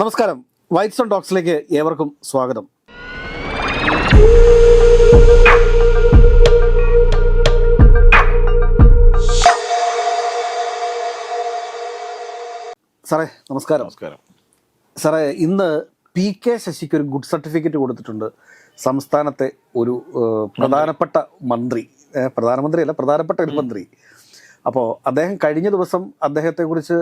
നമസ്കാരം. വൈറ്റ്സൺ ടോക്സിലേക്ക് ഏവർക്കും സ്വാഗതം. സാറേ നമസ്കാരം. നമസ്കാരം. സാറേ ഇന്ന് പി കെ ശശിക്ക് ഒരു ഗുഡ് സർട്ടിഫിക്കറ്റ് കൊടുത്തിട്ടുണ്ട്. സംസ്ഥാനത്തെ ഒരു പ്രധാനപ്പെട്ട മന്ത്രി. പ്രധാനമന്ത്രി അല്ല പ്രധാനപ്പെട്ട ഒരു മന്ത്രി. അപ്പോൾ അദ്ദേഹം കഴിഞ്ഞ ദിവസം അദ്ദേഹത്തെക്കുറിച്ച്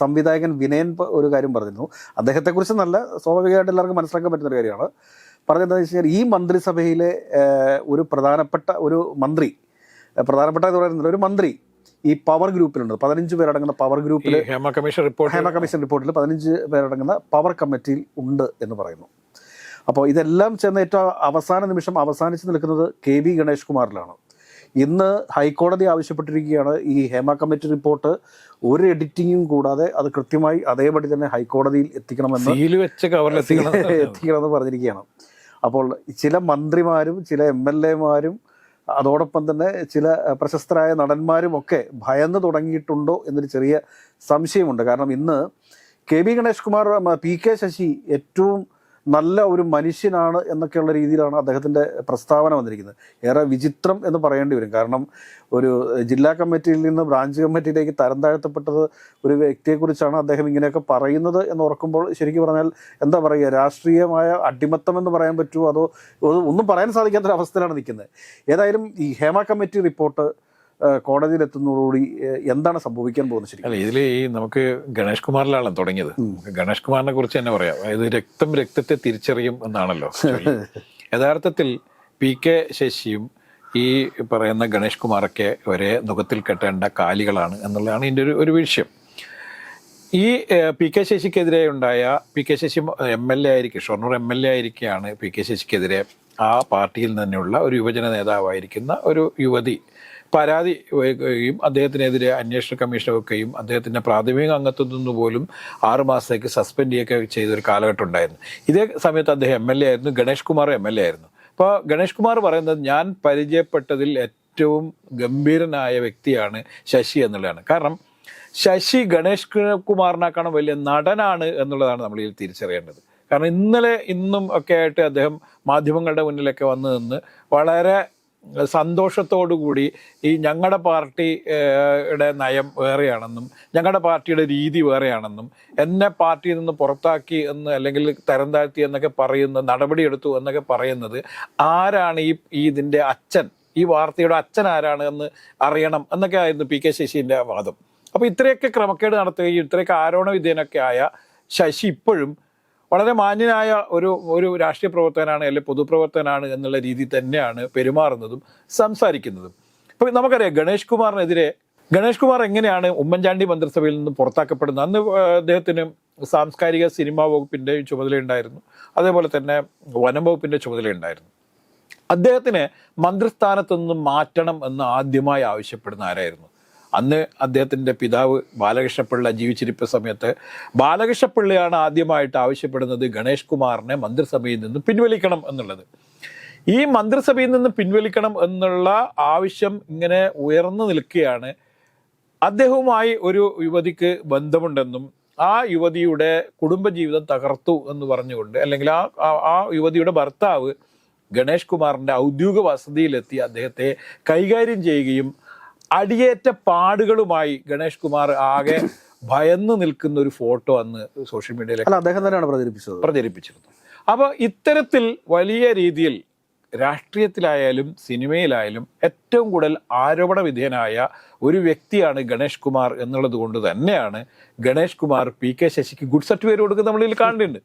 സംവിധായകൻ വിനയൻ ഒരു കാര്യം പറഞ്ഞിരുന്നു. അദ്ദേഹത്തെക്കുറിച്ച് നല്ല സ്വാഭാവികമായിട്ട് എല്ലാവർക്കും മനസ്സിലാക്കാൻ പറ്റുന്ന ഒരു കാര്യമാണ്. പറഞ്ഞതെന്ന് വെച്ച് കഴിഞ്ഞാൽ ഈ മന്ത്രിസഭയിലെ ഒരു പ്രധാനപ്പെട്ട ഒരു മന്ത്രി പ്രധാനപ്പെട്ട എന്ന് പറയുന്നത് ഒരു മന്ത്രി ഈ പവർ ഗ്രൂപ്പിലുണ്ട്. പതിനഞ്ച് പേരടങ്ങുന്ന പവർ ഗ്രൂപ്പിൽ Hema commission report Hema commission റിപ്പോർട്ടിൽ പതിനഞ്ച് പേരടങ്ങുന്ന പവർ കമ്മിറ്റിയിൽ ഉണ്ട് എന്ന് പറയുന്നു. അപ്പോൾ ഇതെല്ലാം ചെന്ന് ഏറ്റവും അവസാന നിമിഷം അവസാനിച്ച് നിൽക്കുന്നത് കെ വി ഗണേഷ് കുമാറിലാണ്. ഇന്ന് ഹൈക്കോടതി ആവശ്യപ്പെട്ടിരിക്കുകയാണ് ഈ ഹേമ കമ്മിറ്റി റിപ്പോർട്ട് ഒരു എഡിറ്റിങ്ങും കൂടാതെ അത് കൃത്യമായി അതേപടി തന്നെ ഹൈക്കോടതിയിൽ എത്തിക്കണമെന്ന് എത്തിക്കണമെന്ന് പറഞ്ഞിരിക്കുകയാണ്. അപ്പോൾ ചില മന്ത്രിമാരും ചില എം എൽ എമാരും അതോടൊപ്പം തന്നെ ചില പ്രശസ്തരായ നടന്മാരും ഒക്കെ ഭയന്ന് തുടങ്ങിയിട്ടുണ്ടോ എന്നൊരു ചെറിയ സംശയമുണ്ട്. കാരണം ഇന്ന് K B Ganesh Kumar P K Sasi ഏറ്റവും നല്ല ഒരു മനുഷ്യനാണ് എന്നൊക്കെയുള്ള രീതിയിലാണ് അദ്ദേഹത്തിന്റെ പ്രസ്താവന വന്നിരിക്കുന്നത്. ഏറെ വിചിത്രം എന്ന് പറയേണ്ടി വരും. കാരണം ഒരു ജില്ലാ കമ്മിറ്റിയിൽ നിന്ന് ബ്രാഞ്ച് കമ്മിറ്റിയിലേക്ക് തരം താഴ്ത്തപ്പെട്ടത് ഒരു വ്യക്തിയെക്കുറിച്ചാണ് അദ്ദേഹം ഇങ്ങനെയൊക്കെ പറയുന്നത് എന്ന് ഓർക്കുമ്പോൾ ശരിക്കും പറഞ്ഞാൽ എന്താ പറയുക രാഷ്ട്രീയമായ അടിമത്തം എന്ന് പറയാൻ പറ്റുമോ? അതോ ഒന്നും പറയാൻ സാധിക്കാത്തൊരവസ്ഥയിലാണ് നിൽക്കുന്നത്. ഏതായാലും ഈ ഹേമ കമ്മിറ്റി റിപ്പോർട്ട് കോടതിയിലെത്തുന്നതോടുകൂടി എന്താണ് സംഭവിക്കാൻ പോകുന്നത് ശരിക്കും? അല്ല ഇതിൽ ഈ നമുക്ക് ഗണേഷ് കുമാറിലാണ് തുടങ്ങിയത്. ഗണേഷ് കുമാറിനെ കുറിച്ച് തന്നെ പറയാം. അതായത് രക്തം രക്തത്തെ തിരിച്ചറിയും എന്നാണല്ലോ യഥാർത്ഥത്തിൽ പി കെ ശശിയും ഈ പറയുന്ന ഗണേഷ് കുമാറൊക്കെ ഒരേ നുഖത്തിൽ കെട്ടേണ്ട കാലികളാണ് എന്നുള്ളതാണ് ഇതിന്റെ ഒരു ഒരു വിഷയം. ഈ പി കെ ശശിക്കെതിരെ ഉണ്ടായ P K Sasi M L A ആയിരിക്കും ഷൊർണൂർ എം എൽ എ ആയിരിക്കുകയാണ് പി കെ ശശിക്കെതിരെ ആ പാർട്ടിയിൽ നിന്നുള്ള ഒരു യുവജന നേതാവായിരിക്കുന്ന ഒരു യുവതി പരാതി വയ്ക്കുകയും അദ്ദേഹത്തിനെതിരെ അന്വേഷണ കമ്മീഷൻ വെക്കുകയും അദ്ദേഹത്തിന്റെ പ്രാഥമിക അംഗത്വത്തിൽ നിന്ന് പോലും ആറുമാസത്തേക്ക് സസ്പെൻഡ് ചെയ്യുകയൊക്കെ ചെയ്തൊരു കാലഘട്ടം ഉണ്ടായിരുന്നു. ഇതേ സമയത്ത് അദ്ദേഹം എം എൽ എ ആയിരുന്നു Ganesh Kumar M L A ആയിരുന്നു. അപ്പോൾ ഗണേഷ് കുമാർ പറയുന്നത് ഞാൻ പരിചയപ്പെട്ടതിൽ ഏറ്റവും ഗംഭീരനായ വ്യക്തിയാണ് ശശി എന്നുള്ളതാണ്. കാരണം ശശി ഗണേഷ് കുമാറിനേക്കാളും വലിയ നടനാണ് എന്നുള്ളതാണ് നമ്മൾ ഇതിൽ തിരിച്ചറിയേണ്ടത്. കാരണം ഇന്നലെ ഇന്നും ഒക്കെ ആയിട്ട് അദ്ദേഹം മാധ്യമങ്ങളുടെ മുന്നിലൊക്കെ വന്നു നിന്ന് വളരെ സന്തോഷത്തോടു കൂടി ഈ ഞങ്ങളുടെ പാർട്ടിയുടെ നയം വേറെയാണെന്നും ഞങ്ങളുടെ പാർട്ടിയുടെ രീതി വേറെയാണെന്നും എന്നെ പാർട്ടിയിൽ നിന്ന് പുറത്താക്കി എന്ന് അല്ലെങ്കിൽ തരം താഴ്ത്തി എന്നൊക്കെ പറയുന്ന നടപടിയെടുത്തു എന്നൊക്കെ പറയുന്നത് ആരാണ് ഈ ഇതിന്റെ അച്ഛൻ? ഈ വാർത്തയുടെ അച്ഛൻ ആരാണ് എന്ന് അറിയണം എന്നൊക്കെ ആയിരുന്നു പി കെ ശശീന്റെ വാദം. അപ്പോൾ ഇത്രയൊക്കെ ക്രമക്കേട് നടത്തുകയും ഇത്രയൊക്കെ ആരോപണ വിധേയനൊക്കെ ആയ ശശി ഇപ്പോഴും വളരെ മാന്യനായ ഒരു ഒരു രാഷ്ട്രീയ പ്രവർത്തകനാണ് അല്ലെങ്കിൽ പൊതുപ്രവർത്തകനാണ് എന്നുള്ള രീതി തന്നെയാണ് പെരുമാറുന്നതും സംസാരിക്കുന്നതും. ഇപ്പം നമുക്കറിയാം ഗണേഷ് കുമാറിനെതിരെ ഗണേഷ് കുമാർ എങ്ങനെയാണ് ഉമ്മൻചാണ്ടി മന്ത്രിസഭയിൽ നിന്ന് പുറത്താക്കപ്പെടുന്നത്? അന്ന് അദ്ദേഹത്തിന് സാംസ്കാരിക സിനിമാ വകുപ്പിന്റെ ചുമതലയുണ്ടായിരുന്നു. അതേപോലെ തന്നെ വനം വകുപ്പിന്റെ ചുമതലയുണ്ടായിരുന്നു. അദ്ദേഹത്തിന് മന്ത്രിസ്ഥാനത്തു നിന്ന് മാറ്റണം എന്ന് ആദ്യമായി ആവശ്യപ്പെടുന്ന ആരായിരുന്നു? അന്ന് അദ്ദേഹത്തിന്റെ പിതാവ് ബാലകൃഷ്ണപിള്ള ജീവിച്ചിരിപ്പ സമയത്ത് ബാലകൃഷ്ണപിള്ളയാണ് ആദ്യമായിട്ട് ആവശ്യപ്പെടുന്നത് ഗണേഷ് കുമാറിനെ മന്ത്രിസഭയിൽ നിന്ന് പിൻവലിക്കണം എന്നുള്ളത്. ഈ മന്ത്രിസഭയിൽ നിന്ന് പിൻവലിക്കണം എന്നുള്ള ആവശ്യം ഇങ്ങനെ ഉയർന്നു നിൽക്കുകയാണ്. അദ്ദേഹവുമായി ഒരു യുവതിക്ക് ബന്ധമുണ്ടെന്നും ആ യുവതിയുടെ കുടുംബജീവിതം തകർത്തു എന്ന് പറഞ്ഞുകൊണ്ട് അല്ലെങ്കിൽ ആ ആ- യുവതിയുടെ ഭർത്താവ് ഗണേഷ് കുമാറിന്റെ ഔദ്യോഗിക വസതിയിലെത്തി അദ്ദേഹത്തെ കൈകാര്യം ചെയ്യുകയും അടിയേറ്റ പാടുകളുമായി ഗണേഷ് കുമാർ ആകെ ഭയന്ന് നിൽക്കുന്ന ഒരു ഫോട്ടോ അന്ന് സോഷ്യൽ മീഡിയയിൽ അദ്ദേഹം തന്നെയാണ് പ്രചരിപ്പിച്ചത്. പ്രചരിപ്പിച്ചിരുന്നത്. അപ്പോൾ ഇത്തരത്തിൽ വലിയ രീതിയിൽ രാഷ്ട്രീയത്തിലായാലും സിനിമയിലായാലും ഏറ്റവും കൂടുതൽ ആരോപണ വിധേയനായ ഒരു വ്യക്തിയാണ് ഗണേഷ് കുമാർ എന്നുള്ളത് കൊണ്ട് തന്നെയാണ് ഗണേഷ് കുമാർ പി കെ ശശിക്ക് ഗുഡ് സർട്ടിഫിക്കറ്റ് കൊടുക്കുന്ന നമ്മളിൽ കാണുന്നുണ്ട്.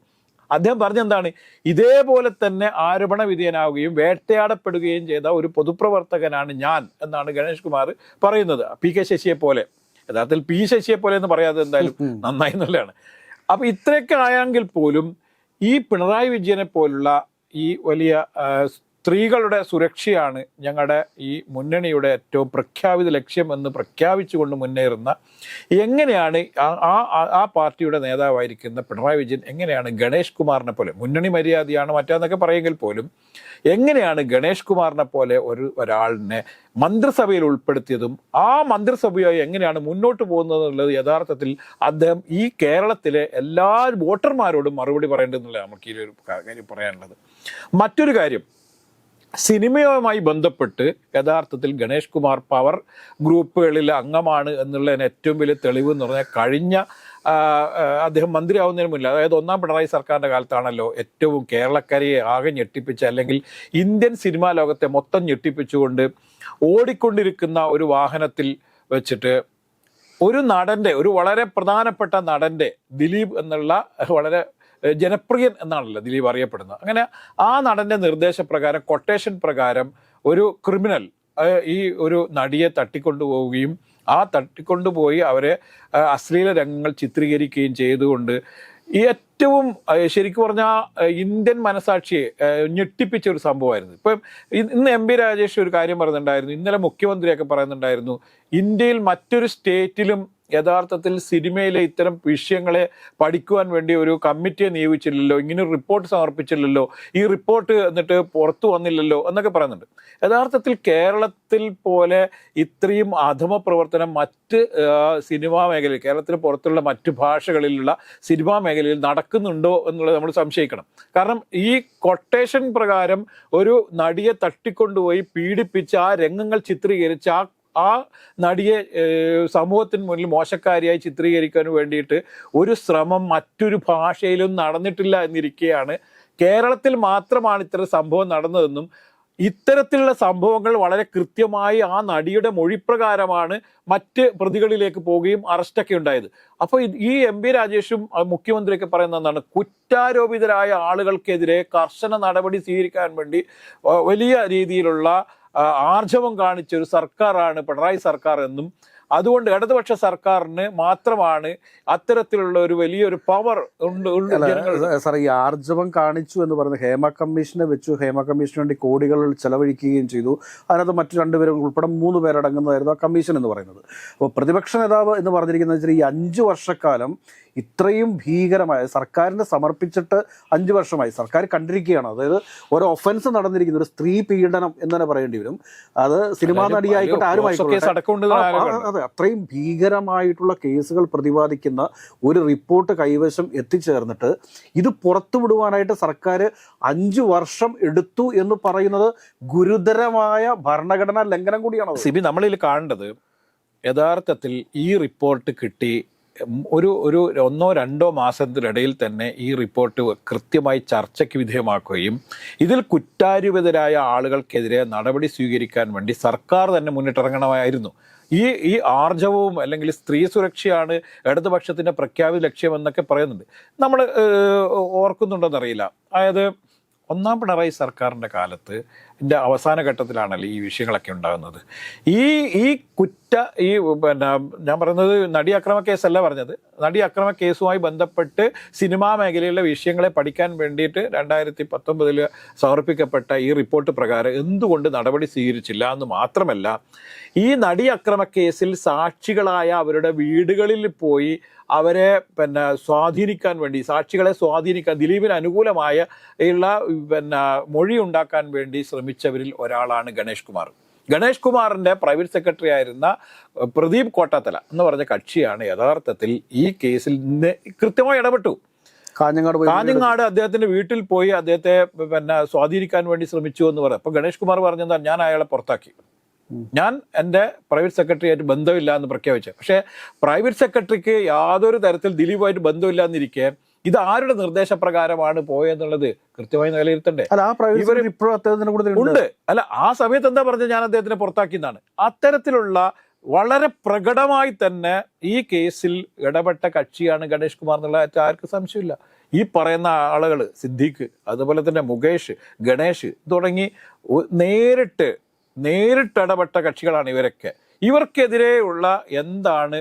അദ്ദേഹം പറഞ്ഞെന്താണ് ഇതേപോലെ തന്നെ ആരോപണ വിധേയനാവുകയും വേട്ടയാടപ്പെടുകയും ചെയ്ത ഒരു പൊതുപ്രവർത്തകനാണ് ഞാൻ എന്നാണ് ഗണേഷ് കുമാർ പറയുന്നത്. പി കെ ശശിയെ പോലെ. യഥാർത്ഥത്തിൽ പി ശശിയെ പോലെ എന്ന് പറയാതെ എന്തായാലും നന്നായി എന്നുള്ളതാണ് അപ്പൊ ഇത്രയൊക്കെ ആയെങ്കിൽ പോലും ഈ പിണറായി വിജയനെ പോലുള്ള ഈ വലിയ സ്ത്രീകളുടെ സുരക്ഷയാണ് ഞങ്ങളുടെ ഈ മുന്നണിയുടെ ഏറ്റവും പ്രഖ്യാപിത ലക്ഷ്യം എന്ന് പ്രഖ്യാപിച്ചുകൊണ്ട് മുന്നേറുന്ന എങ്ങനെയാണ് ആ- ആ പാർട്ടിയുടെ നേതാവായിരിക്കുന്ന പിണറായി വിജയൻ എങ്ങനെയാണ് ഗണേഷ് കുമാറിനെ പോലെ മുന്നണി മര്യാദയാണ് മറ്റാന്നൊക്കെ പറയുമെങ്കിൽ പോലും എങ്ങനെയാണ് ഗണേഷ് കുമാറിനെ പോലെ ഒരു ഒരാളിനെ മന്ത്രിസഭയിൽ ഉൾപ്പെടുത്തിയതും ആ മന്ത്രിസഭയായി എങ്ങനെയാണ് മുന്നോട്ട് പോകുന്നത് എന്നുള്ളത് യഥാർത്ഥത്തിൽ അദ്ദേഹം ഈ കേരളത്തിലെ എല്ലാ വോട്ടർമാരോടും മറുപടി പറയേണ്ടതെന്നുള്ള നമുക്ക് ഈ ഒരു കാര്യം പറയാനുള്ളത്. മറ്റൊരു കാര്യം സിനിമയുമായി ബന്ധപ്പെട്ട് യഥാർത്ഥത്തിൽ ഗണേഷ് കുമാർ പവർ ഗ്രൂപ്പുകളിൽ അംഗമാണ് എന്നുള്ളതിന് ഏറ്റവും വലിയ തെളിവ് എന്ന് പറഞ്ഞാൽ കഴിഞ്ഞ അദ്ദേഹം മന്ത്രിയാവുന്നതിന് മുന്നിൽ അതായത് ഒന്നാം പിണറായി സർക്കാരിന്റെ കാലത്താണല്ലോ ഏറ്റവും കേരളക്കരയെ ആകെ ഞെട്ടിപ്പിച്ച അല്ലെങ്കിൽ ഇന്ത്യൻ സിനിമാ ലോകത്തെ മൊത്തം ഞെട്ടിപ്പിച്ചുകൊണ്ട് ഓടിക്കൊണ്ടിരിക്കുന്ന ഒരു വാഹനത്തിൽ വെച്ചിട്ട് ഒരു നടന്റെ ഒരു വളരെ പ്രധാനപ്പെട്ട നടന്റെ ദിലീപ് എന്നുള്ള വളരെ ജനപ്രിയൻ എന്നാണല്ലോ ദിലീപ് അറിയപ്പെടുന്നത്. അങ്ങനെ ആ നടന്റെ നിർദ്ദേശപ്രകാരം കൊട്ടേഷൻ പ്രകാരം ഒരു ക്രിമിനൽ ഈ ഒരു നടിയെ തട്ടിക്കൊണ്ടുപോവുകയും ആ തട്ടിക്കൊണ്ടുപോയി അവരെ അശ്ലീല രംഗങ്ങൾ ചിത്രീകരിക്കുകയും ചെയ്തുകൊണ്ട് ഏറ്റവും ശരിക്കും പറഞ്ഞാൽ ഇന്ത്യൻ മനസാക്ഷിയെ ഞെട്ടിപ്പിച്ച ഒരു സംഭവമായിരുന്നു. ഇപ്പം ഇന്ന് എം രാജേഷ് ഒരു കാര്യം പറയുന്നുണ്ടായിരുന്നു ഇന്നലെ മുഖ്യമന്ത്രിയൊക്കെ പറയുന്നുണ്ടായിരുന്നു ഇന്ത്യയിൽ മറ്റൊരു സ്റ്റേറ്റിലും യഥാർത്ഥത്തിൽ സിനിമയിലെ ഇത്തരം വിഷയങ്ങളെ പഠിക്കുവാൻ വേണ്ടി ഒരു കമ്മിറ്റിയെ നിയോഗിച്ചില്ലല്ലോ ഇങ്ങനെ റിപ്പോർട്ട് സമർപ്പിച്ചില്ലല്ലോ ഈ റിപ്പോർട്ട് എന്നിട്ട് പുറത്തു വന്നില്ലല്ലോ എന്നൊക്കെ പറയുന്നുണ്ട്. യഥാർത്ഥത്തിൽ കേരളത്തിൽ പോലെ ഇത്രയും അധമ പ്രവർത്തനം മറ്റ് സിനിമാ മേഖലയിൽ കേരളത്തിന് പുറത്തുള്ള മറ്റ് ഭാഷകളിലുള്ള സിനിമാ മേഖലയിൽ നടക്കുന്നുണ്ടോ എന്നുള്ളത് നമ്മൾ സംശയിക്കണം. കാരണം ഈ കൊട്ടേഷൻ പ്രകാരം ഒരു നടിയെ തട്ടിക്കൊണ്ടുപോയി പീഡിപ്പിച്ച് ആ രംഗങ്ങൾ ചിത്രീകരിച്ച് ആ ആ നടിയെ സമൂഹത്തിന് മുന്നിൽ മോശക്കാരിയായി ചിത്രീകരിക്കാൻ വേണ്ടിയിട്ട് ഒരു ശ്രമം മറ്റൊരു ഭാഷയിലും നടന്നിട്ടില്ല എന്നിരിക്കെയാണ്. കേരളത്തിൽ മാത്രമാണ് ഇത്തരം സംഭവം നടന്നതെന്നും ഇത്തരത്തിലുള്ള സംഭവങ്ങൾ വളരെ കൃത്യമായി ആ നടിയുടെ മൊഴിപ്രകാരമാണ് മറ്റ് പ്രതികളിലേക്ക് പോവുകയും അറസ്റ്റൊക്കെ ഉണ്ടായത്. അപ്പോൾ ഈ എം പി രാജേഷും മുഖ്യമന്ത്രിയൊക്കെ പറയുന്ന എന്താണ്? കുറ്റാരോപിതരായ ആളുകൾക്കെതിരെ കർശന നടപടി സ്വീകരിക്കാൻ വേണ്ടി വലിയ രീതിയിലുള്ള ആർജവം കാണിച്ച ഒരു സർക്കാരാണ് പിണറായി സർക്കാർ എന്നും അതുകൊണ്ട് ഇടതുപക്ഷ സർക്കാരിന് മാത്രമാണ് അത്തരത്തിലുള്ള ഒരു വലിയൊരു പവർ ഉണ്ട് സാർ ഈ ആർജവം കാണിച്ചു എന്ന് പറയുന്നത് ഹേമ കമ്മീഷനെ വെച്ചു. ഹേമ കമ്മീഷന് വേണ്ടി കോടികൾ ചെലവഴിക്കുകയും ചെയ്തു. അതിനകത്ത് മറ്റു രണ്ടുപേരും ഉൾപ്പെടെ മൂന്ന് പേരടങ്ങുന്നതായിരുന്നു ആ കമ്മീഷൻ എന്ന് പറയുന്നത്. അപ്പോൾ പ്രതിപക്ഷ നേതാവ് എന്ന് പറഞ്ഞിരിക്കുന്നത് വെച്ചാൽ ഈ അഞ്ച് വർഷക്കാലം ഇത്രയും ഭീകരമായ സർക്കാരിന് സമർപ്പിച്ചിട്ട് അഞ്ച് വർഷമായി സർക്കാർ കണ്ടിരിക്കുകയാണ്. അതായത് ഒരു ഒഫൻസ് നടന്നിരിക്കുന്ന ഒരു സ്ത്രീ പീഡനം എന്ന് തന്നെ പറയേണ്ടി വരും. അത് സിനിമാ നടിയായിക്കോട്ടെ ആരും അതെ അത്രയും ഭീകരമായിട്ടുള്ള കേസുകൾ പ്രതിപാദിക്കുന്ന ഒരു റിപ്പോർട്ട് കൈവശം എത്തിച്ചേർന്നിട്ട് ഇത് പുറത്തുവിടുവാനായിട്ട് സർക്കാർ അഞ്ചു വർഷം എടുത്തു എന്ന് പറയുന്നത് ഗുരുതരമായ ഭരണഘടനാ ലംഘനം കൂടിയാണ് സിബി നമ്മളിൽ കാണേണ്ടത് യഥാർത്ഥത്തിൽ ഈ റിപ്പോർട്ട് കിട്ടി ഒരു ഒരു ഒന്നോ രണ്ടോ മാസത്തിനിടയിൽ തന്നെ ഈ റിപ്പോർട്ട് കൃത്യമായി ചർച്ചയ്ക്ക് വിധേയമാക്കുകയും ഇതിൽ കുറ്റാരൂപിതരായ ആളുകൾക്കെതിരെ നടപടി സ്വീകരിക്കാൻ വേണ്ടി സർക്കാർ തന്നെ മുന്നിട്ടിറങ്ങണമായിരുന്നു. ഈ ഈ ആർജവവും അല്ലെങ്കിൽ സ്ത്രീ സുരക്ഷയാണ് ഇടതുപക്ഷത്തിന്റെ പ്രഖ്യാപിത ലക്ഷ്യമെന്നൊക്കെ പറയുന്നുണ്ട്. നമ്മൾ ഓർക്കുന്നുണ്ടോന്നറിയില്ല. അതായത് ഒന്നാം പിണറായി സർക്കാരിന്റെ കാലത്ത് അവസാന ഘട്ടത്തിലാണല്ലോ ഈ വിഷയങ്ങളൊക്കെ ഉണ്ടാകുന്നത്. ഈ ഈ കുറ്റ ഈ പിന്നെ ഞാൻ പറയുന്നത് നടി അക്രമ കേസല്ല പറഞ്ഞത്. നടി അക്രമ കേസുമായി ബന്ധപ്പെട്ട് സിനിമാ മേഖലയിലെ വിഷയങ്ങളെ പഠിക്കാൻ വേണ്ടിയിട്ട് രണ്ടായിരത്തി പത്തൊമ്പതിൽ സമർപ്പിക്കപ്പെട്ട ഈ റിപ്പോർട്ട് പ്രകാരം എന്തുകൊണ്ട് നടപടി സ്വീകരിച്ചില്ല എന്ന് മാത്രമല്ല ഈ നടി അക്രമ കേസിൽ സാക്ഷികളായ അവരുടെ വീടുകളിൽ പോയി അവരെ പിന്നെ സ്വാധീനിക്കാൻ വേണ്ടി സാക്ഷികളെ സ്വാധീനിക്കാൻ ദിലീപിന് അനുകൂലമായ ഉള്ള പിന്നെ മൊഴി ഉണ്ടാക്കാൻ വേണ്ടി ശ്രമിച്ചവരിൽ ഒരാളാണ് ഗണേഷ് കുമാർ. ഗണേഷ് കുമാറിന്റെ പ്രൈവറ്റ് സെക്രട്ടറി ആയിരുന്ന പ്രദീപ് കോട്ടത്തല എന്ന് പറഞ്ഞ കക്ഷിയാണ് യഥാർത്ഥത്തിൽ ഈ കേസിൽ കൃത്യമായി ഇടപെട്ടു. കാഞ്ഞങ്ങാട് കാഞ്ഞങ്ങാട് അദ്ദേഹത്തിന്റെ വീട്ടിൽ പോയി അദ്ദേഹത്തെ പിന്നെ സ്വാധീനിക്കാൻ വേണ്ടി ശ്രമിച്ചു എന്ന് പറയാം അപ്പൊ ഗണേഷ് കുമാർ പറഞ്ഞെന്താ ഞാൻ അയാളെ പുറത്താക്കി. ഞാൻ എന്റെ പ്രൈവറ്റ് സെക്രട്ടറി ആയിട്ട് ബന്ധമില്ല എന്ന് പ്രഖ്യാപിച്ചു പക്ഷേ പ്രൈവറ്റ് സെക്രട്ടറിക്ക് യാതൊരു തരത്തിൽ ദിലീപുമായിട്ട് ബന്ധമില്ല എന്നിരിക്കെ ഇത് ആരുടെ നിർദ്ദേശപ്രകാരമാണ് പോയെന്നുള്ളത് കൃത്യമായി നിലയിരുത്തണ്ടേ? ഇപ്പോഴും അദ്ദേഹത്തിന് കൂടുതൽ ഉണ്ട്. അല്ല ആ സമയത്ത് എന്താ പറഞ്ഞത് ഞാൻ അദ്ദേഹത്തിനെ പുറത്താക്കിയെന്നാണ്. അത്തരത്തിലുള്ള വളരെ പ്രകടമായി തന്നെ ഈ കേസിൽ ഇടപെട്ട കക്ഷിയാണ് ഗണേഷ് കുമാർ എന്നുള്ള ആർക്കും സംശയമില്ല. ഈ പറയുന്ന ആളുകൾ സിദ്ദീഖ് അതുപോലെ തന്നെ മുകേഷ് ഗണേഷ് തുടങ്ങി നേരിട്ട് നേരിട്ട് ഇടപെട്ട കക്ഷികളാണ് ഇവരൊക്കെ. ഇവർക്കെതിരെയുള്ള എന്താണ്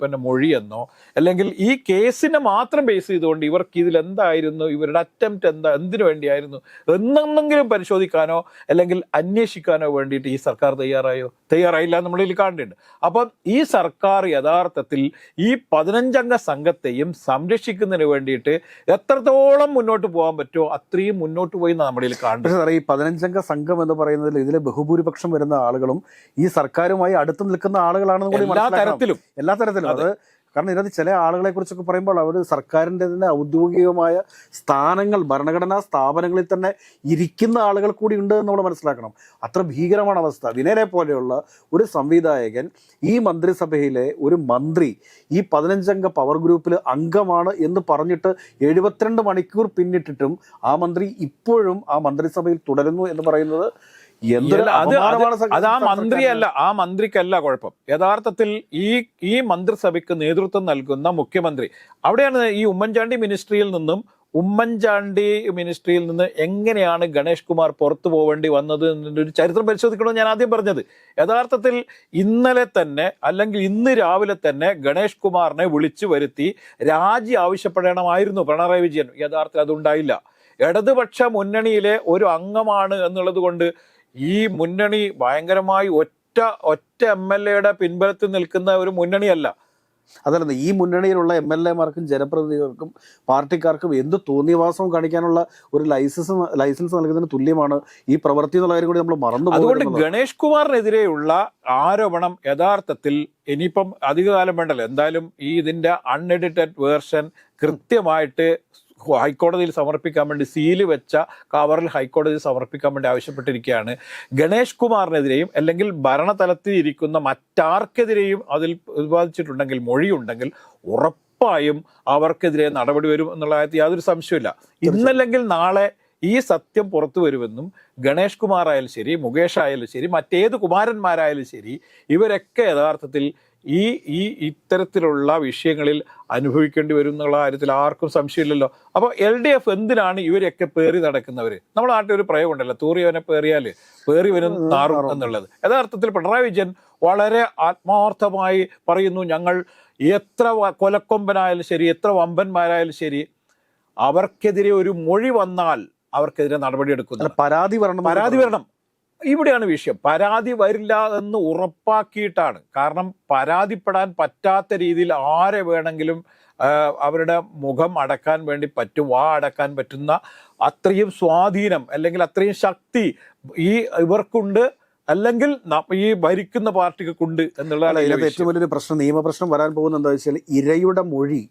പിന്നെ മൊഴിയെന്നോ അല്ലെങ്കിൽ ഈ കേസിനെ മാത്രം ബേസ് ചെയ്തുകൊണ്ട് ഇവർക്ക് ഇതിൽ എന്തായിരുന്നു ഇവരുടെ അറ്റംപ്റ്റ് എന്താ എന്തിനു വേണ്ടിയായിരുന്നു എന്നെങ്കിലും പരിശോധിക്കാനോ അല്ലെങ്കിൽ അന്വേഷിക്കാനോ വേണ്ടിയിട്ട് ഈ സർക്കാർ തയ്യാറായോ തയ്യാറായില്ല നമ്മളിൽ കാണുന്നുണ്ട്. അപ്പം ഈ സർക്കാർ യഥാർത്ഥത്തിൽ ഈ പതിനഞ്ചംഗ സംഘത്തെയും സംരക്ഷിക്കുന്നതിന് വേണ്ടിയിട്ട് എത്രത്തോളം മുന്നോട്ട് പോകാൻ പറ്റുമോ അത്രയും മുന്നോട്ട് പോയി നമ്മളിൽ കാണുന്നത്. സാറേ ഈ പതിനഞ്ചംഗ സംഘം എന്ന് പറയുന്നതിൽ ഇതിലെ ബഹുഭൂരിപക്ഷം വരുന്ന ആളുകളും ഈ സർക്കാരുമായി അടുത്ത് നിൽക്കുന്ന ആളുകളാണെന്ന് കൂടി എല്ലാ തരത്തിലും. എല്ലാ തരത്തിലും. അത്. കാരണം ഇതിനകത്ത് ചില ആളുകളെ കുറിച്ചൊക്കെ പറയുമ്പോൾ അവർ സർക്കാരിന്റെ തന്നെ ഔദ്യോഗികമായ സ്ഥാനങ്ങൾ ഭരണഘടനാ സ്ഥാപനങ്ങളിൽ തന്നെ ഇരിക്കുന്ന ആളുകൾ കൂടി ഉണ്ട് എന്ന് നമ്മൾ മനസ്സിലാക്കണം. അത്ര ഭീകരമാണ് അവസ്ഥ. വിനയനെ പോലെയുള്ള ഒരു സംവിധായകൻ ഈ മന്ത്രിസഭയിലെ ഒരു മന്ത്രി ഈ പതിനഞ്ചംഗ പവർ ഗ്രൂപ്പിൽ അംഗമാണ് എന്ന് പറഞ്ഞിട്ട് എഴുപത്തിരണ്ട് മണിക്കൂർ പിന്നിട്ടിട്ടും ആ മന്ത്രി ഇപ്പോഴും ആ മന്ത്രിസഭയിൽ തുടരുന്നു എന്ന് പറയുന്നത് അത് ആ മന്ത്രിയല്ല ആ മന്ത്രിക്കല്ല കുഴപ്പം. യഥാർത്ഥത്തിൽ ഈ ഈ മന്ത്രിസഭയ്ക്ക് നേതൃത്വം നൽകുന്ന മുഖ്യമന്ത്രി അവിടെയാണ് ഈ ഉമ്മൻചാണ്ടി മിനിസ്ട്രിയിൽ നിന്നും ഉമ്മൻചാണ്ടി മിനിസ്ട്രിയിൽ നിന്ന് എങ്ങനെയാണ് ഗണേഷ് കുമാർ പുറത്തു പോവേണ്ടി വന്നത് എന്നൊരു ഒരു ചരിത്രം പരിശോധിക്കണമെന്ന് ഞാൻ ആദ്യം പറഞ്ഞത്. യഥാർത്ഥത്തിൽ ഇന്നലെ തന്നെ അല്ലെങ്കിൽ ഇന്ന് രാവിലെ തന്നെ ഗണേഷ് കുമാറിനെ വിളിച്ചു വരുത്തി രാജി ആവശ്യപ്പെടണമായിരുന്നു പിണറായി വിജയൻ. യഥാർത്ഥത്തിൽ അതുണ്ടായില്ല. ഇടതുപക്ഷ മുന്നണിയിലെ ഒരു അംഗമാണ് എന്നുള്ളത് കൊണ്ട് ഈ മുന്നണി ഭയങ്കരമായി ഒറ്റ ഒറ്റ എം എൽ എയുടെ പിൻബലത്തിൽ നിൽക്കുന്ന ഒരു മുന്നണിയല്ല. അതല്ല ഈ മുന്നണിയിലുള്ള എം എൽ എമാർക്കും ജനപ്രതിനിധികൾക്കും പാർട്ടിക്കാർക്കും എന്ത് തോന്നിയവാസവും കാണിക്കാനുള്ള ഒരു ലൈസൻസ് ലൈസൻസ് നൽകുന്നതിന് തുല്യമാണ് ഈ പ്രവൃത്തി എന്നുള്ള കാര്യം കൂടി നമ്മൾ മറന്നു അതുകൊണ്ട് ഗണേഷ് കുമാറിനെതിരെയുള്ള ആരോപണം യഥാർത്ഥത്തിൽ ഇനിയിപ്പം അധികകാലം വേണ്ടല്ലോ. എന്തായാലും ഈ ഇതിന്റെ അൺഎഡിറ്റഡ് വേർഷൻ കൃത്യമായിട്ട് ഹൈക്കോടതിയിൽ സമർപ്പിക്കാൻ വേണ്ടി സീൽ വെച്ച കവറിൽ ഹൈക്കോടതിയിൽ സമർപ്പിക്കാൻ വേണ്ടി ആവശ്യപ്പെട്ടിരിക്കുകയാണ്. ഗണേഷ് കുമാറിനെതിരെയും അല്ലെങ്കിൽ ഭരണതലത്തിൽ ഇരിക്കുന്ന മറ്റാർക്കെതിരെയും അതിൽ പ്രതിപാദിച്ചിട്ടുണ്ടെങ്കിൽ മൊഴിയുണ്ടെങ്കിൽ ഉറപ്പായും അവർക്കെതിരെ നടപടി വരും എന്നുള്ള കാര്യത്തിൽ യാതൊരു സംശയമില്ല. ഇന്നല്ലെങ്കിൽ നാളെ ഈ സത്യം പുറത്തു വരുമെന്നും ഗണേഷ് കുമാർ ആയാലും ശരി മുകേഷ് ആയാലും ശരി മറ്റേത് കുമാരന്മാരായാലും ശരി ഇവരൊക്കെ യഥാർത്ഥത്തിൽ ഈ ഈ ഇത്തരത്തിലുള്ള വിഷയങ്ങളിൽ അനുഭവിക്കേണ്ടി വരും എന്നുള്ള കാര്യത്തിൽ ആർക്കും സംശയമില്ലല്ലോ. അപ്പോൾ എൽ ഡി എഫ് എന്തിനാണ് ഇവരെയൊക്കെ പേറി നടക്കുന്നവർ നമ്മുടെ നാട്ടിൽ ഒരു പ്രയോഗമുണ്ടല്ലോ. തൂറിയവനെ പേറിയാൽ പേറി വരും നാറും എന്നുള്ളത്. യഥാർത്ഥത്തിൽ പിണറായി വിജയൻ വളരെ ആത്മാർത്ഥമായി പറയുന്നു ഞങ്ങൾ എത്ര കൊലക്കൊമ്പനായാലും ശരി എത്ര വമ്പന്മാരായാലും ശരി അവർക്കെതിരെ ഒരു മൊഴി വന്നാൽ അവർക്കെതിരെ നടപടിയെടുക്കുന്നു. പരാതി വരണം പരാതി വരണം. ഇവിടെയാണ് വിഷയം. പരാതി വരില്ല എന്ന് ഉറപ്പാക്കിയിട്ടാണ്. കാരണം പരാതിപ്പെടാൻ പറ്റാത്ത രീതിയിൽ ആരെ വേണമെങ്കിലും അവരുടെ മുഖം അടക്കാൻ വേണ്ടി പറ്റും വാ അടക്കാൻ പറ്റുന്ന അത്രയും സ്വാധീനം അല്ലെങ്കിൽ അത്രയും ശക്തി ഈ ഇവർക്കുണ്ട് അല്ലെങ്കിൽ ഈ ഭരിക്കുന്ന പാർട്ടിക്കുണ്ട് എന്നുള്ളതാണ് ഇതിനകത്ത് ഏറ്റവും വലിയൊരു പ്രശ്നം നിയമപ്രശ്നം വരാൻ പോകുന്ന എന്താ വെച്ചാൽ ഇരയുടെ മൊഴി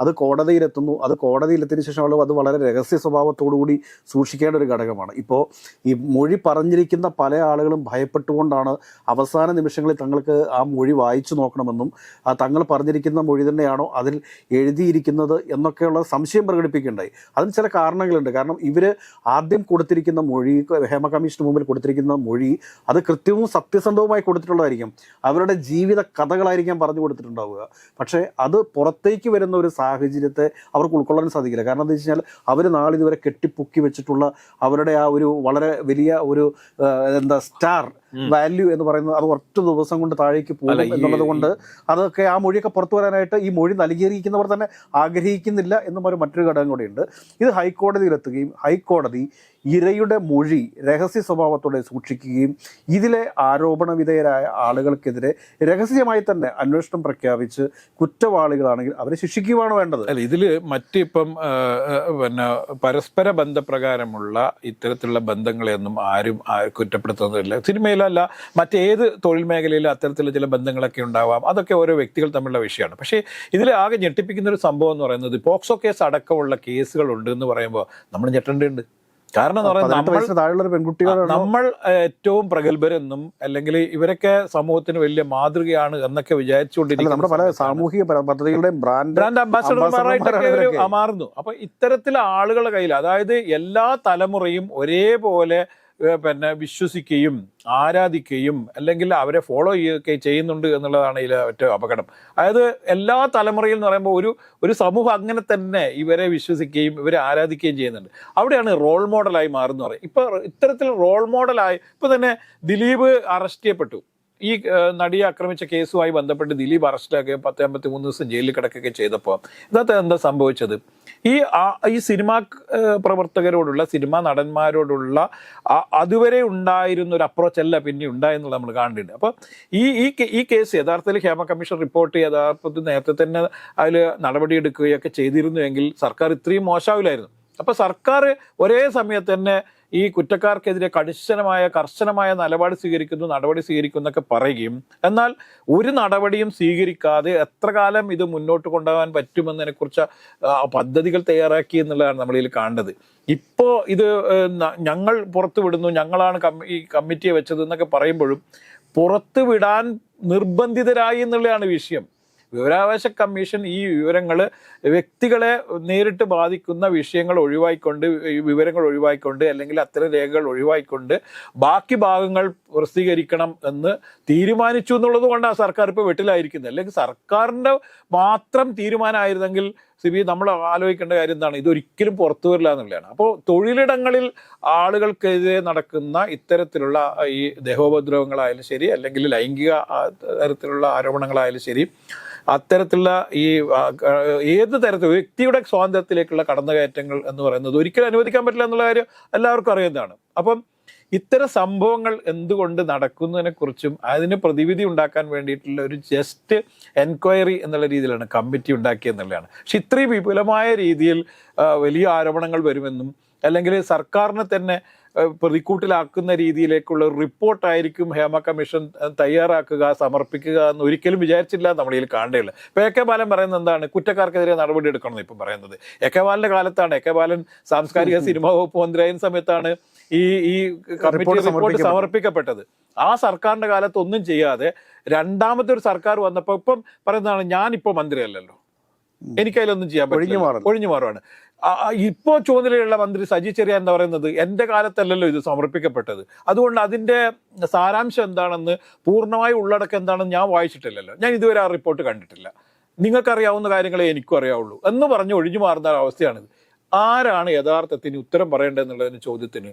അത് കോടതിയിലെത്തുന്നു. അത് കോടതിയിലെത്തിയതിനു ശേഷം അത് വളരെ രഹസ്യ കൂടി സൂക്ഷിക്കേണ്ട ഒരു ഘടകമാണ്. ഇപ്പോൾ ഈ മൊഴി പറഞ്ഞിരിക്കുന്ന പല ആളുകളും ഭയപ്പെട്ടുകൊണ്ടാണ് അവസാന നിമിഷങ്ങളിൽ തങ്ങൾക്ക് ആ മൊഴി വായിച്ചു നോക്കണമെന്നും ആ തങ്ങൾ പറഞ്ഞിരിക്കുന്ന മൊഴി തന്നെയാണോ അതിൽ എഴുതിയിരിക്കുന്നത് എന്നൊക്കെയുള്ള സംശയം പ്രകടിപ്പിക്കേണ്ടായി അതിന് ചില കാരണങ്ങളുണ്ട്. കാരണം ഇവർ ആദ്യം കൊടുത്തിരിക്കുന്ന മൊഴി ഹേമ കമ്മീഷന് മുമ്പിൽ കൊടുത്തിരിക്കുന്ന മൊഴി അത് കൃത്യവും സത്യസന്ധവുമായി കൊടുത്തിട്ടുള്ളതായിരിക്കും. അവരുടെ ജീവിത കഥകളായിരിക്കാം പറഞ്ഞു കൊടുത്തിട്ടുണ്ടാവുക. പക്ഷേ അത് പുറത്തേക്ക് വരുന്ന ഒരു സാഹചര്യത്തെ അവർക്ക് ഉൾക്കൊള്ളാൻ സാധിക്കില്ല. കാരണം എന്താ വെച്ച് കഴിഞ്ഞാൽ അവർ നാളിതുവരെ കെട്ടിപ്പൊക്കി വെച്ചിട്ടുള്ള അവരുടെ ആ ഒരു വളരെ വലിയ ഒരു എന്താ സ്റ്റാർ വാല്യൂ എന്ന് പറയുന്നത് അത് ഒറ്റ ദിവസം കൊണ്ട് താഴേക്ക് പോകും എന്നുള്ളത് കൊണ്ട് അതൊക്കെ ആ മൊഴിയൊക്കെ പുറത്തു വരാനായിട്ട് ഈ മൊഴി നൽകിയിരിക്കുന്നവർ തന്നെ ആഗ്രഹിക്കുന്നില്ല എന്നും ഒരു മറ്റൊരു ഘടകം കൂടിയുണ്ട്. ഇത് ഹൈക്കോടതിയിലെത്തുകയും ഹൈക്കോടതി ഇരയുടെ മൊഴി രഹസ്യ സ്വഭാവത്തോടെ സൂക്ഷിക്കുകയും ഇതിലെ ആരോപണ വിധേയരായ ആളുകൾക്കെതിരെ രഹസ്യമായി തന്നെ അന്വേഷണം പ്രഖ്യാപിച്ച് കുറ്റവാളികളാണെങ്കിൽ അവരെ ശിക്ഷിക്കുകയാണ് വേണ്ടത്. അല്ല ഇതിൽ മറ്റിപ്പം പിന്നെ പരസ്പര ബന്ധപ്രകാരമുള്ള ഇത്തരത്തിലുള്ള ബന്ധങ്ങളെയൊന്നും ആരും കുറ്റപ്പെടുത്തുന്നില്ല കുറ്റപ്പെടുത്തുന്നില്ല സിനിമയിലല്ല മറ്റേത് തൊഴിൽ മേഖലയിലും അത്തരത്തിലുള്ള ചില ബന്ധങ്ങളൊക്കെ ഉണ്ടാവാം. അതൊക്കെ ഓരോ വ്യക്തികൾ തമ്മിലുള്ള വിഷയമാണ്. പക്ഷേ ഇതിൽ ആകെ ഞെട്ടിപ്പിക്കുന്ന ഒരു സംഭവം എന്ന് പറയുന്നത് പോക്സോ കേസ് അടക്കമുള്ള കേസുകൾ ഉണ്ട് എന്ന് പറയുമ്പോൾ നമ്മൾ ഞെട്ടേണ്ടതുണ്ട്. കാരണം എന്ന് പറയുന്നത് നമ്മൾ ഏറ്റവും പ്രഗത്ഭരെന്നും അല്ലെങ്കിൽ ഇവരൊക്കെ സമൂഹത്തിന് വലിയ മാതൃകയാണ് എന്നൊക്കെ വിചാരിച്ചുകൊണ്ടിരിക്കുന്നത് വിചാരിച്ചുകൊണ്ടിരിക്കുന്ന നമ്മുടെ പല സാമൂഹിക പദ്ധതികളുടെയും ബ്രാൻഡ് ബ്രാൻഡ് അംബാസഡർമാരായിട്ടൊക്കെ. മാറുന്നു അപ്പൊ ഇത്തരത്തിലെ ആളുകളുടെ കയ്യിൽ അതായത് എല്ലാ തലമുറയും ഒരേപോലെ പിന്നെ വിശ്വസിക്കുകയും ആരാധിക്കുകയും അല്ലെങ്കിൽ അവരെ ഫോളോ ചെയ്യുകയൊക്കെ ചെയ്യുന്നുണ്ട് എന്നുള്ളതാണ് ഇതിലെ ഏറ്റവും അപകടം. അതായത് എല്ലാ തലമുറയിൽ എന്ന് പറയുമ്പോൾ ഒരു ഒരു സമൂഹം അങ്ങനെ തന്നെ ഇവരെ വിശ്വസിക്കുകയും ഇവരെ ആരാധിക്കുകയും ചെയ്യുന്നുണ്ട്. അവിടെയാണ് റോൾ മോഡലായി മാറുന്നത് പറയും ഇപ്പൊ ഇത്തരത്തിൽ റോൾ മോഡലായി ഇപ്പോൾ തന്നെ ദിലീപ് അറസ്റ്റ് ചെയ്യപ്പെട്ടു. ഈ നടിയെ ആക്രമിച്ച കേസുമായി ബന്ധപ്പെട്ട് ദിലീപ് അറസ്റ്റിലാക്കുകയും പത്ത് അമ്പത്തി മൂന്ന് ദിവസം ജയിലിൽ കിടക്കുകയും ചെയ്തപ്പോൾ ഇതത്തെ എന്താ സംഭവിച്ചത്? ഈ ഈ സിനിമാ പ്രവർത്തകരോടുള്ള സിനിമാ നടന്മാരോടുള്ള അതുവരെ ഉണ്ടായിരുന്ന ഒരു അപ്രോച്ച് അല്ല പിന്നെ ഉണ്ടായെന്നുള്ളത് നമ്മൾ കാണുന്നുണ്ട്. അപ്പോൾ ഈ ഈ ഈ കേസ് യഥാർത്ഥത്തിൽ ഹേമ കമ്മീഷൻ റിപ്പോർട്ട് യഥാർത്ഥത്തിൽ നേരത്തെ തന്നെ അതിൽ നടപടിയെടുക്കുകയൊക്കെ ചെയ്തിരുന്നുവെങ്കിൽ സർക്കാർ ഇത്രയും മോശമാവില്ലായിരുന്നു. അപ്പോൾ സർക്കാർ ഒരേ സമയത്ത് തന്നെ ഈ കുറ്റക്കാർക്കെതിരെ കർശനമായ കർശനമായ നിലപാട് സ്വീകരിക്കുന്നു നടപടി സ്വീകരിക്കുന്നു എന്നൊക്കെ പറയുകയും എന്നാൽ ഒരു നടപടിയും സ്വീകരിക്കാതെ എത്ര കാലം ഇത് മുന്നോട്ട് കൊണ്ടുപോകാൻ പറ്റുമെന്നതിനെ കുറിച്ച് പദ്ധതികൾ തയ്യാറാക്കി എന്നുള്ളതാണ് നമ്മളിൽ കാണേണ്ടത്. ഇപ്പോൾ ഇത് ഞങ്ങൾ പുറത്തു വിടുന്നു ഞങ്ങളാണ് ഈ കമ്മിറ്റിയെ വെച്ചത് എന്നൊക്കെ പറയുമ്പോഴും പുറത്തു വിടാൻ നിർബന്ധിതരായി എന്നുള്ളതാണ് വിഷയം. വിവരാവകാശ കമ്മീഷൻ ഈ വിവരങ്ങൾ വ്യക്തികളെ നേരിട്ട് ബാധിക്കുന്ന വിഷയങ്ങൾ ഒഴിവായിക്കൊണ്ട് വിവരങ്ങൾ ഒഴിവായിക്കൊണ്ട് അല്ലെങ്കിൽ അത്തരം രേഖകൾ ഒഴിവായിക്കൊണ്ട് ബാക്കി ഭാഗങ്ങൾ പ്രസിദ്ധീകരിക്കണം എന്ന് തീരുമാനിച്ചു എന്നുള്ളത് കൊണ്ടാണ് സർക്കാർ ഇപ്പോൾ വെട്ടിലായിരിക്കുന്നത്. അല്ലെങ്കിൽ സർക്കാരിന്റെ മാത്രം തീരുമാനമായിരുന്നെങ്കിൽ സിബി നമ്മൾ ആലോചിക്കേണ്ട കാര്യം എന്താണ്? ഇതൊരിക്കലും പുറത്തു വരില്ല എന്നുള്ളതാണ്. അപ്പോൾ തൊഴിലിടങ്ങളിൽ ആളുകൾക്കെതിരെ നടക്കുന്ന ഇത്തരത്തിലുള്ള ഈ ദേഹോപദ്രവങ്ങളായാലും ശരി അല്ലെങ്കിൽ ലൈംഗിക തരത്തിലുള്ള ആരോപണങ്ങളായാലും ശരി അത്തരത്തിലുള്ള ഈ ഏത് തരത്തിൽ വ്യക്തിയുടെ സ്വാതന്ത്ര്യത്തിലേക്കുള്ള കടന്നുകയറ്റങ്ങൾ എന്ന് പറയുന്നത് ഒരിക്കലും അനുവദിക്കാൻ പറ്റില്ല എന്നുള്ള കാര്യം എല്ലാവർക്കും അറിയുന്നതാണ്. അപ്പം ഇത്തരം സംഭവങ്ങൾ എന്തുകൊണ്ട് നടക്കുന്നതിനെ കുറിച്ചും അതിന് പ്രതിവിധി ഉണ്ടാക്കാൻ വേണ്ടിയിട്ടുള്ള ഒരു ജസ്റ്റ് എൻക്വയറി എന്നുള്ള രീതിയിലാണ് കമ്മിറ്റി ഉണ്ടാക്കിയെന്നുള്ളതാണ് പക്ഷെ ഇത്രയും വിപുലമായ രീതിയിൽ വലിയ ആരോപണങ്ങൾ വരുമെന്നും അല്ലെങ്കിൽ സർക്കാരിനെ തന്നെ പ്രതിക്കൂട്ടിലാക്കുന്ന രീതിയിലേക്കുള്ള റിപ്പോർട്ടായിരിക്കും ഹേമ കമ്മീഷൻ തയ്യാറാക്കുക സമർപ്പിക്കുക എന്ന് ഒരിക്കലും വിചാരിച്ചില്ല നമ്മളിൽ കാണേണ്ടത് ഇപ്പൊ എ കെ ബാലൻ പറയുന്നത് എന്താണ്? കുറ്റക്കാർക്കെതിരെ നടപടി എടുക്കണമെന്ന് ഇപ്പം പറയുന്നത്. എ കെ ബാലന്റെ കാലത്താണ് എ കെ ബാലൻ സാംസ്കാരിക സിനിമാ വകുപ്പ് മന്ത്രിയായ സമയത്താണ് ഈ ഈ കമ്മിറ്റി റിപ്പോർട്ട് സമർപ്പിക്കപ്പെട്ടത്. ആ സർക്കാരിന്റെ കാലത്ത് ഒന്നും ചെയ്യാതെ രണ്ടാമത്തെ ഒരു സർക്കാർ വന്നപ്പോൾ ഇപ്പം പറയുന്നതാണ് ഞാനിപ്പോൾ മന്ത്രിയല്ലല്ലോ. എനിക്കതിലൊന്നും ചെയ്യാൻ പറ്റില്ല. ഒഴിഞ്ഞു മാറുവാണ്. ആ, ആ, ഇപ്പോ ചുമതലയുള്ള മന്ത്രി സജി ചെറിയ എന്താ പറയുന്നത്? എന്റെ കാലത്തല്ലല്ലോ ഇത് സമർപ്പിക്കപ്പെട്ടത്. അതുകൊണ്ട് അതിന്റെ സാരാംശം എന്താണെന്ന് പൂർണമായി ഉള്ളടക്കം എന്താണെന്ന് ഞാൻ വായിച്ചിട്ടില്ലല്ലോ. ഞാൻ ഇതുവരെ ആ റിപ്പോർട്ട് കണ്ടിട്ടില്ല. നിങ്ങൾക്കറിയാവുന്ന കാര്യങ്ങളെ എനിക്കും അറിയാവുള്ളൂ. എന്ന് പറഞ്ഞ് ഒഴിഞ്ഞു മാറുന്ന അവസ്ഥയാണിത്. ആരാണ് യഥാർത്ഥത്തിന് ഉത്തരം പറയേണ്ടതെന്നുള്ളതിന് ചോദ്യത്തിന്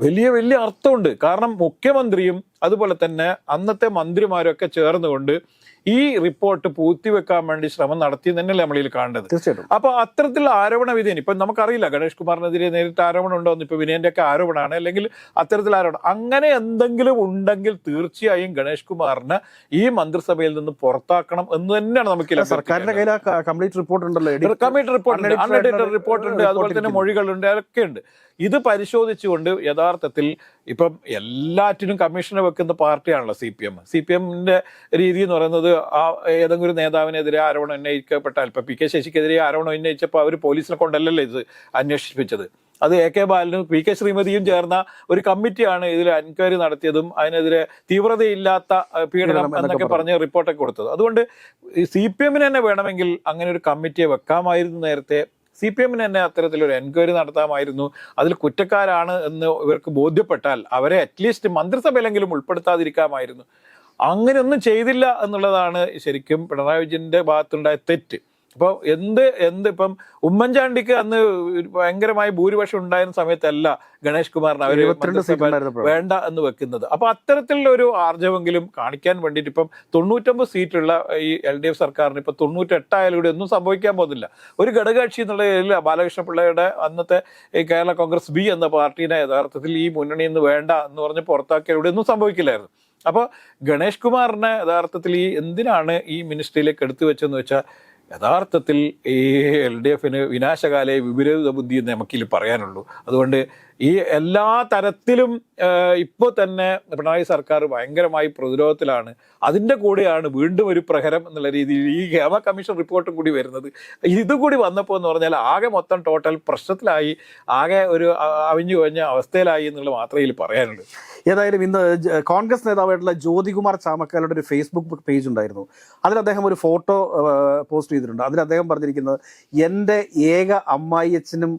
വലിയ വലിയ അർത്ഥമുണ്ട്. കാരണം മുഖ്യമന്ത്രിയും അതുപോലെ തന്നെ അന്നത്തെ മന്ത്രിമാരും ഒക്കെ ചേർന്നുകൊണ്ട് ഈ റിപ്പോർട്ട് പൂഴ്ത്തിവെക്കാൻ വേണ്ടി ശ്രമം നടത്തി തന്നെയല്ലേ നമ്മളിൽ കാണേണ്ടത്. തീർച്ചയായിട്ടും. അപ്പൊ അത്തരത്തിലുള്ള ആരോപണ വിധേയൻ ഇപ്പൊ നമുക്കറിയില്ല. ഗണേഷ് കുമാറിനെതിരെ നേരിട്ട് ആരോപണം ഉണ്ടോ എന്ന്. ഇപ്പൊ വിനയന്റെ ഒക്കെ ആരോപണമാണ്. അല്ലെങ്കിൽ അത്തരത്തിൽ ആരോപണം. അങ്ങനെ എന്തെങ്കിലും ഉണ്ടെങ്കിൽ തീർച്ചയായും ഗണേഷ് കുമാറിന് ഈ മന്ത്രിസഭയിൽ നിന്ന് പുറത്താക്കണം എന്ന് തന്നെയാണ് നമുക്ക് സർക്കാരിന്റെ കയ്യിൽ കംപ്ലീറ്റ് റിപ്പോർട്ട് ഉണ്ടല്ലോ കംപ്ലീറ്റ് റിപ്പോർട്ട് അൺഎഡിറ്റഡ് റിപ്പോർട്ട് ഉണ്ട്. അതുപോലെ തന്നെ. മൊഴികളുണ്ട്. അതൊക്കെ ഉണ്ട്. ഇത് പരിശോധിച്ചുകൊണ്ട് യഥാർത്ഥത്തിൽ ഇപ്പം എല്ലാറ്റിനും കമ്മീഷനെ വെക്കുന്ന പാർട്ടിയാണല്ലോ C P M C P എമ്മിന്റെ രീതി എന്ന് പറയുന്നത് ആ ഏതെങ്കിലും ഒരു നേതാവിനെതിരെ ആരോപണം ഉന്നയിക്കപ്പെട്ടാൽ ഇപ്പൊ പി കെ ശശിക്കെതിരെ ആരോപണം ഉന്നയിച്ചപ്പോൾ അവർ പോലീസിനെ കൊണ്ടല്ലല്ലോ ഇത് അന്വേഷിപ്പിച്ചത്? അത് എ കെ ബാലനും പി കെ ശ്രീമതിയും ചേർന്ന ഒരു കമ്മിറ്റിയാണ് ഇതിൽ എൻക്വയറി നടത്തിയതും അതിനെതിരെ തീവ്രതയില്ലാത്ത പീഡനം എന്നൊക്കെ പറഞ്ഞ് റിപ്പോർട്ടൊക്കെ കൊടുത്തത്. അതുകൊണ്ട് സി പി എമ്മിന് തന്നെ വേണമെങ്കിൽ അങ്ങനെ ഒരു കമ്മിറ്റിയെ വെക്കാമായിരുന്നു നേരത്തെ സി പി എമ്മിന് തന്നെ അത്തരത്തിലൊരു എൻക്വയറി നടത്താമായിരുന്നു. അതിൽ കുറ്റക്കാരാണ് എന്ന് ഇവർക്ക് ബോധ്യപ്പെട്ടാൽ അവരെ അറ്റ്ലീസ്റ്റ് മന്ത്രിസഭയിലെങ്കിലും ഉൾപ്പെടുത്താതിരിക്കാമായിരുന്നു. അങ്ങനെയൊന്നും ചെയ്തില്ല എന്നുള്ളതാണ് ശരിക്കും പിണറായി വിജയന്റെ ഭാഗത്തുണ്ടായ തെറ്റ്. അപ്പോൾ എന്ത് എന്ത് ഇപ്പം ഉമ്മൻചാണ്ടിക്ക് അന്ന് ഭയങ്കരമായി ഭൂരിപക്ഷം ഉണ്ടായിരുന്ന സമയത്തല്ല ഗണേഷ് കുമാറിന് അവർ വേണ്ട എന്ന് വെക്കുന്നത്. അപ്പൊ അത്തരത്തിലുള്ള ഒരു ആർജവെങ്കിലും കാണിക്കാൻ വേണ്ടിയിട്ട് ഇപ്പം തൊണ്ണൂറ്റൊമ്പത് സീറ്റുള്ള ഈ എൽ ഡി എഫ് സർക്കാരിന് ഇപ്പൊ തൊണ്ണൂറ്റെട്ടായാലും കൂടി ഒന്നും സംഭവിക്കാൻ പോകുന്നില്ല. ഒരു ഘടകകക്ഷി എന്നുള്ള ബാലകൃഷ്ണ പിള്ളയുടെ അന്നത്തെ ഈ കേരള കോൺഗ്രസ് ബി എന്ന പാർട്ടീനെ യഥാർത്ഥത്തിൽ ഈ മുന്നണിയിൽ നിന്ന് വേണ്ട എന്ന് പറഞ്ഞ് പുറത്താക്കിയവിടെ ഒന്നും സംഭവിക്കില്ലായിരുന്നു. അപ്പോൾ ഗണേഷ് കുമാറിനെ യഥാർത്ഥത്തിൽ ഈ എന്തിനാണ് ഈ മിനിസ്ട്രിയിലേക്ക് എടുത്തു വെച്ചെന്ന് വെച്ചാൽ യഥാർത്ഥത്തിൽ ഈ എൽ ഡി എഫിന് വിനാശകാലയെ വിപരീത ബുദ്ധി എന്ന് നമുക്കിൽ പറയാനുള്ളൂ. അതുകൊണ്ട് ഈ എല്ലാ തരത്തിലും ഇപ്പോൾ തന്നെ പിണറായി സർക്കാർ ഭയങ്കരമായി പ്രതിരോധത്തിലാണ്. അതിന്റെ കൂടെയാണ് വീണ്ടും ഒരു പ്രഹരം എന്നുള്ള രീതിയിൽ ഈ ഹേമ കമ്മീഷൻ റിപ്പോർട്ടും കൂടി വരുന്നത്. ഇതുകൂടി വന്നപ്പോൾ എന്ന് പറഞ്ഞാൽ ആകെ മൊത്തം ടോട്ടൽ പ്രശ്നത്തിലായി ആകെ ഒരു അവിഞ്ഞു കഴിഞ്ഞ അവസ്ഥയിലായി എന്നുള്ള മാത്രമേ ഇതിൽ പറയാനുള്ളൂ. ഏതായാലും ഇന്ന് കോൺഗ്രസ് നേതാവായിട്ടുള്ള ജ്യോതികുമാർ ചാമക്കാലയുടെ ഒരു ഫേസ്ബുക്ക് പേജ് ഉണ്ടായിരുന്നു. അതിൽ അദ്ദേഹം ഒരു ഫോട്ടോ പോസ്റ്റ് ചെയ്തിട്ടുണ്ട്. അതിൽ അദ്ദേഹം പറഞ്ഞിരിക്കുന്നത് എന്റെ ഏക അമ്മായിയച്ഛനും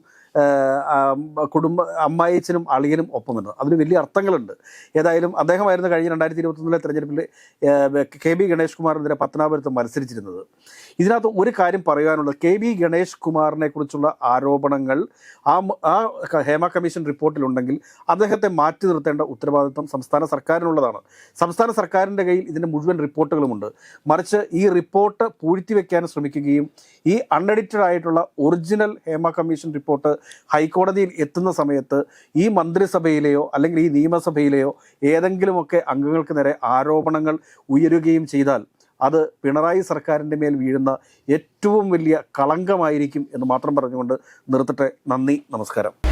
കുടുംബ അമ്മായിച്ചനും അളിയനും ഒപ്പമുണ്ട്. അതിന് വലിയ അർത്ഥങ്ങളുണ്ട്. ഏതായാലും അദ്ദേഹമായിരുന്നു കഴിഞ്ഞ രണ്ടായിരത്തി ഇരുപത്തൊന്നിലെ തെരഞ്ഞെടുപ്പിൽ കെ ബി ഗണേഷ് കുമാറിനെതിരെ പത്തനാപുരത്ത് മത്സരിച്ചിരുന്നത്. ഇതിനകത്ത് ഒരു കാര്യം പറയാനുള്ളത്. കെ ബി ഗണേഷ് കുമാറിനെ കുറിച്ചുള്ള ആരോപണങ്ങൾ ആ ആ ഹേമ കമ്മീഷൻ റിപ്പോർട്ടിലുണ്ടെങ്കിൽ അദ്ദേഹത്തെ മാറ്റി നിർത്തേണ്ട ഉത്തരവാദിത്വം സംസ്ഥാന സർക്കാരിനുള്ളതാണ്. സംസ്ഥാന സർക്കാരിന്റെ കയ്യിൽ ഇതിന്റെ മുഴുവൻ റിപ്പോർട്ടുകളുമുണ്ട്. മറിച്ച് ഈ റിപ്പോർട്ട് പൂഴ്ത്തിവെക്കാൻ ശ്രമിക്കുകയും ഈ അൺഎഡിറ്റഡ് ആയിട്ടുള്ള ഒറിജിനൽ ഹേമ കമ്മീഷൻ റിപ്പോർട്ട് ഹൈക്കോടതിയിൽ എത്തുന്ന സമയത്ത് ഈ മന്ത്രിസഭയിലെയോ അല്ലെങ്കിൽ ഈ നിയമസഭയിലെയോ ഏതെങ്കിലുമൊക്കെ അംഗങ്ങൾക്ക് നേരെ ആരോപണങ്ങൾ ഉയരുകയും ചെയ്താൽ അത് പിണറായി സർക്കാരിന്റെ മേൽ വീഴുന്ന ഏറ്റവും വലിയ കളങ്കമായിരിക്കും എന്ന് മാത്രം പറഞ്ഞുകൊണ്ട് നിർത്തട്ടെ. നന്ദി. നമസ്കാരം.